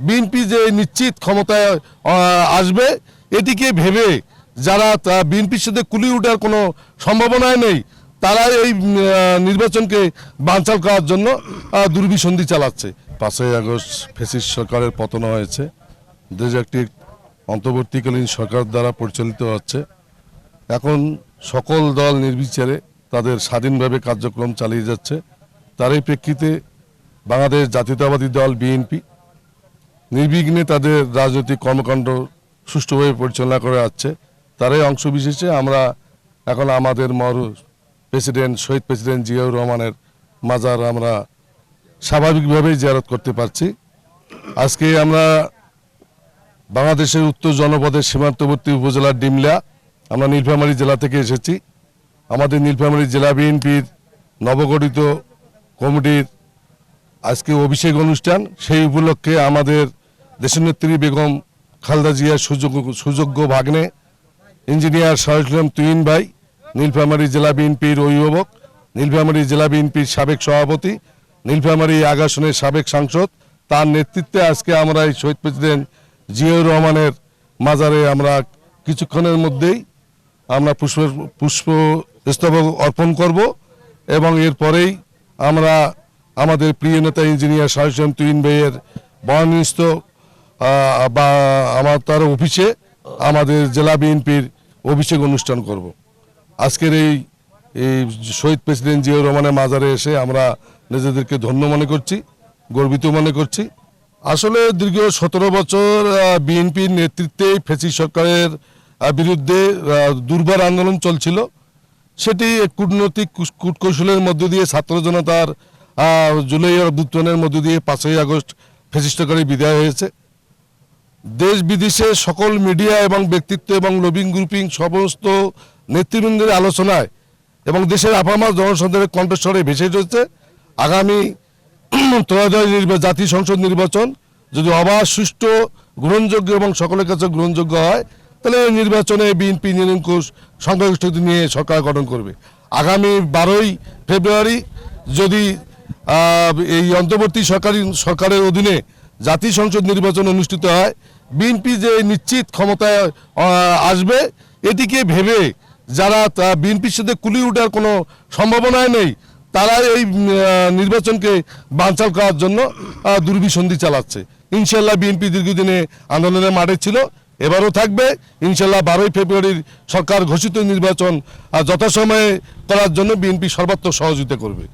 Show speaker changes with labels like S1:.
S1: BNP যে নিশ্চিত ক্ষমতায় আসবে, এটিকে ভেবে যারা বিএনপির সাথে কুলি ওঠার কোনো সম্ভাবনাই নেই তারা এই নির্বাচনকে বানচাল করার জন্য দুর্বিসন্ধি চালাচ্ছে। পাঁচই আগস্ট ফেসিস সরকারের পতন হয়েছে। দেশ একটি অন্তর্বর্তীকালীন সরকার দ্বারা পরিচালিত হচ্ছে। এখন সকল দল নির্বিচারে তাদের স্বাধীনভাবে কার্যক্রম চালিয়ে যাচ্ছে। তারই প্রেক্ষিতে বাংলাদেশ জাতীয়তাবাদী দল বিএনপি নির্বিঘ্নে তাদের রাজনৈতিক কর্মকাণ্ড সুষ্ঠুভাবে পরিচালনা করে যাচ্ছে তারাই অংশ বিশেষে আমরা এখন আমাদের মর প্রেসিডেন্ট, শহীদ প্রেসিডেন্ট জিয়াউর রহমানের মাজার আমরা স্বাভাবিকভাবেই জিয়ারত করতে পারছি। আজকে আমরা বাংলাদেশের উত্তর জনপদের সীমান্তবর্তী উপজেলার ডিমলা, আমরা নীলফামারী জেলা থেকে এসেছি। আমাদের নীলফামারী জেলা বিএনপির নবগঠিত কমিটির আজকে অভিষেক অনুষ্ঠান, সেই উপলক্ষে আমাদের দেশনেত্রী বেগম খালদা জিয়ার সুযোগ্য সুযোগ্য ভাগ্নে, ইঞ্জিনিয়ার সরজলাম তুইন ভাই, নীলফামারী জেলা বিএনপির অভিভাবক, নীলফামারী জেলা বিএনপির সাবেক সভাপতি, নীলফামারী আগাসনের সাবেক সাংসদ, তার নেতৃত্বে আজকে আমরা এই শহীদ প্রেসিডেন্ট জিয়াউর রহমানের মাজারে আমরা কিছুক্ষণের মধ্যেই আমরা পুষ্প পুষ্প স্তবক অর্পণ করব এবং এরপরেই আমরা আমাদের প্রিয় নেতা ইঞ্জিনিয়ার সাহেব তুইন ভাইয়ের বয়ানিস্থ বা আমার তার অফিসে আমাদের জেলা বিএনপির অভিষেক অনুষ্ঠান করব। আজকের এই এই শহীদ প্রেসিডেন্ট জিয়াউর রহমানের মাজারে এসে আমরা নিজেদেরকে ধন্য মনে করছি, গর্বিত মনে করছি। আসলে দীর্ঘ সতেরো বছর বিএনপির নেতৃত্বে ফেসি সরকারের বিরুদ্ধে দুর্বার আন্দোলন চলছিল। সেটি কূটনৈতিক কূটকৌশলের মধ্য দিয়ে, ছাত্র জনতার জুলাই অভ্যুত্থানের মধ্য দিয়ে পাঁচই আগস্ট ফেসিস্টকারী বিদায় হয়েছে। দেশ বিদেশে সকল মিডিয়া এবং ব্যক্তিত্ব এবং লবিং গ্রুপিং সমস্ত নেতৃবৃন্দের আলোচনায় এবং দেশের আপামার জনসাধারণের কণ্ঠস্বরে ভেসে চলছে আগামী নির্বাচন জাতীয় সংসদ নির্বাচন। যদি অবাধ, সুষ্ঠু, গ্রহণযোগ্য এবং সকলের কাছে গ্রহণযোগ্য হয়, তাহলে এই নির্বাচনে বিএনপি নিরঙ্কুশ সংখ্যাগরিষ্ঠতা নিয়ে সরকার গঠন করবে। আগামী বারোই ফেব্রুয়ারি যদি এই অন্তর্বর্তী সরকারি, সরকারের অধীনে জাতীয় সংসদ নির্বাচন অনুষ্ঠিত হয়। বিএনপি যে নিশ্চিত ক্ষমতায় আসবে, এটিকে ভেবে যারা বিএনপির সাথে কুলি ওঠার কোনো সম্ভাবনাই নেই তারা এই নির্বাচনকে বানচাল করার জন্য দুর্বিসন্ধি চালাচ্ছে। ইনশাল্লাহ বিএনপি দীর্ঘদিনে আন্দোলনের মাঠে ছিল, এবারও থাকবে। ইনশাল্লাহ বারোই ফেব্রুয়ারির সরকার ঘোষিত নির্বাচন যথাসময়ে করার জন্য বিএনপি সর্বাত্মক সহযোগিতা করবে।